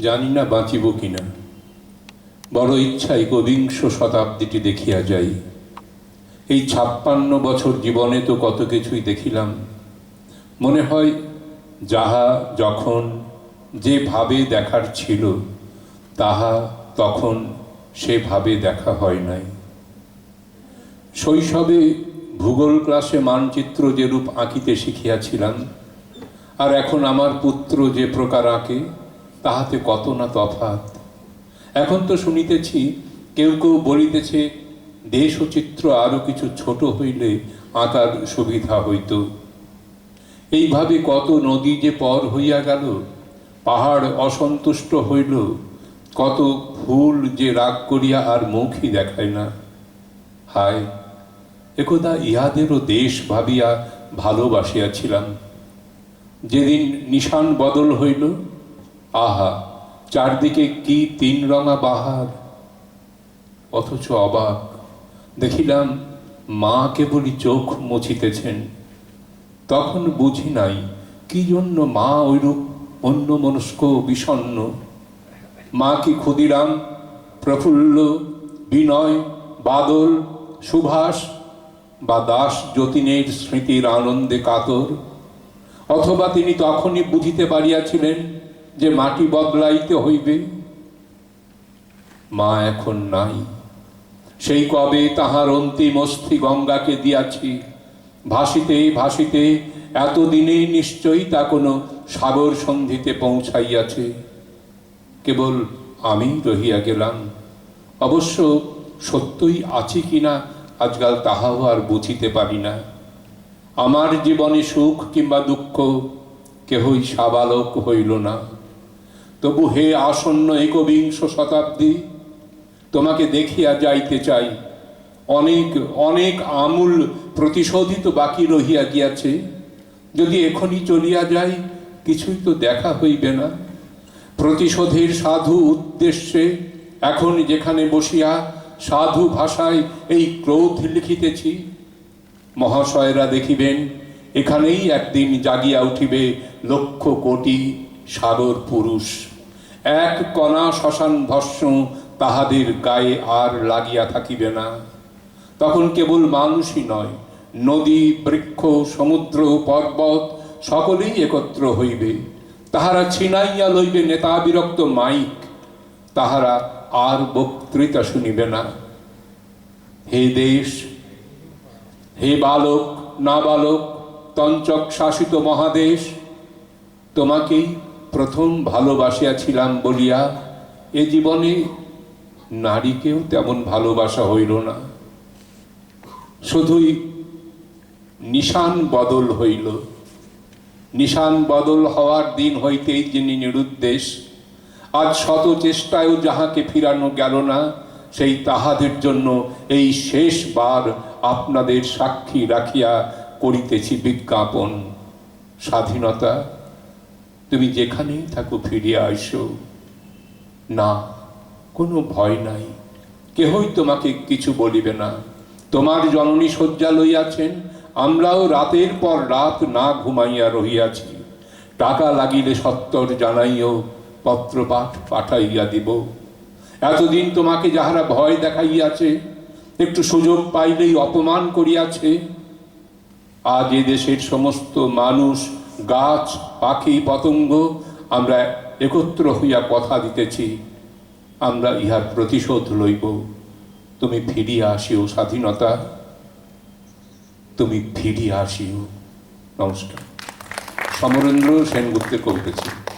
জানি না বাঁচিব কিনা। বড় ইচ্ছাই কবিংশ শতাব্দীটি দেখিয়া যাই। এই ছাপ্পান্ন বছর জীবনে তো কত কিছুই দেখিলাম। মনে হয় যাহা যখন যেভাবে দেখার ছিল, তাহা তখন সেভাবে দেখা হয় নাই। শৈশবে ভূগোল ক্লাসে মানচিত্র যেরূপ আঁকিতে শিখিয়াছিলাম, আর এখন আমার পুত্র যে প্রকার আঁকে তাহাতে কত না তফাত। এখন তো শুনিতেছি, কেউ কেউ বলিতেছে, দেশ ও চিত্র আরও কিছু ছোট হইলে আঁকার সুবিধা হইত। এইভাবে কত নদী যে পর হইয়া গেল, পাহাড় অসন্তুষ্ট হইল, কত ফুল যে রাগ করিয়া আর মুখই দেখায় না। হায়, একদা ইহাদেরও দেশ ভাবিয়া ভালোবাসিয়াছিলাম। যেদিন নিশান বদল হইল আহা, চারদিকে কি তিন রঙা বাহার? অথচ অবাক, দেখিলাম মা কেবলই চোখ মুছিতেছেন। তখন বুঝি নাই কি জন্য মা ঐরূপ অন্য মনস্ক বিষণ্ন। মা কি ক্ষুদিরাম, প্রফুল্ল, বিনয়, বাদল, সুভাষ বা দাস যতীনের স্মৃতির আনন্দে কাতর? অথবা তিনি তখনই বুঝিতে পারিয়াছিলেন যে মাটি বদলাইতে হইবে, মা এখন নাই। সেই কবে তাহার অন্তিম অস্থি গঙ্গাকে দিয়াছি, ভাসিতে ভাসিতে এতদিনে নিশ্চয়ই তা কোনো সাগর সন্ধিতে পৌঁছাইয়াছে। কেবল আমি রহিয়া গেলাম। অবশ্য সত্যই আছি কিনা আজকাল তাহাও আর বুঝিতে পারি না। আমার জীবনে সুখ কিংবা দুঃখ কেহই সাবালক হইল না। তবু হে আসন্ন একবিংশ শতাব্দী, তোমাকে দেখিয়া যাইতে চাই। অনেক অনেক আমূল প্রতিশোধিত বাকি রহিয়া গিয়াছে। যদি এখনই চলিয়া যাই, কিছুই তো দেখা হইবে না। প্রতিশোধের সাধু উদ্দেশ্যে এখন যেখানে বসিয়া সাধু ভাষায় এই ক্রোধ লিখিতেছি, মহাশয়রা দেখিবেন, এখানেই একদিন জাগিয়া উঠিবে লক্ষ কোটি সাগর পুরুষ। এক কণা শ্মশান ভস্য তাহাদের গায়ে আর লাগিয়া থাকিবে না। তখন কেবল মানুষই নয়, নদী, বৃক্ষ, সমুদ্র, পর্বত সকলেই একত্র হইবে। তাহারা ছিনাইয়া লইবে নেতা বিরক্ত মাইক, তাহারা আর বক্তৃতা শুনিবে না। হে দেশ, হে বালক না বালক তঞ্চক শাসিত মহাদেশ, তোমাকেই প্রথম ভালোবাসিয়াছিলাম বলিয়া এ জীবনে নারীকেও তেমন ভালোবাসা হইল না। শুধুই নিশান বদল হইল। নিশান বদল হওয়ার দিন হইতেই যিনি নিরুদ্দেশ, আজ শত চেষ্টায়ও যাহাকে ফিরানো গেল না, সেই তাহাদের জন্য এই শেষবার আপনাদের সাক্ষী রাখিয়া করিতেছি বিজ্ঞাপন। স্বাধীনতা তুমি যেখানেই থাকো, ফিরিয়া আইসো না, কোনো ভয় নাই। কেহই তোমাকে কিছু বলিবে না। তোমার জননী শয্যা লইয়াছেন, আমরাও রাতের পর রাত না ঘুমাইয়া রহিয়াছি। টাকা লাগিলে সত্তর জানাইও, পত্রপাঠ পাঠাইয়া দিব। এতদিন তোমাকে যাহারা ভয় দেখাইয়াছে, একটু সুযোগ পাইলেই অপমান করিয়াছে। আজ এ দেশের সমস্ত মানুষ গাছ, পাখি, পতঙ্গ, আমরা একত্র হইয়া কথা দিতেছি, আমরা ইহার প্রতিশোধ লইব। তুমি ফিরিয়া আসিও স্বাধীনতা। তুমি ফিরিয়া আসিও। নমস্কার। সমরেন্দ্র সেনগুপ্তের কবিতেছি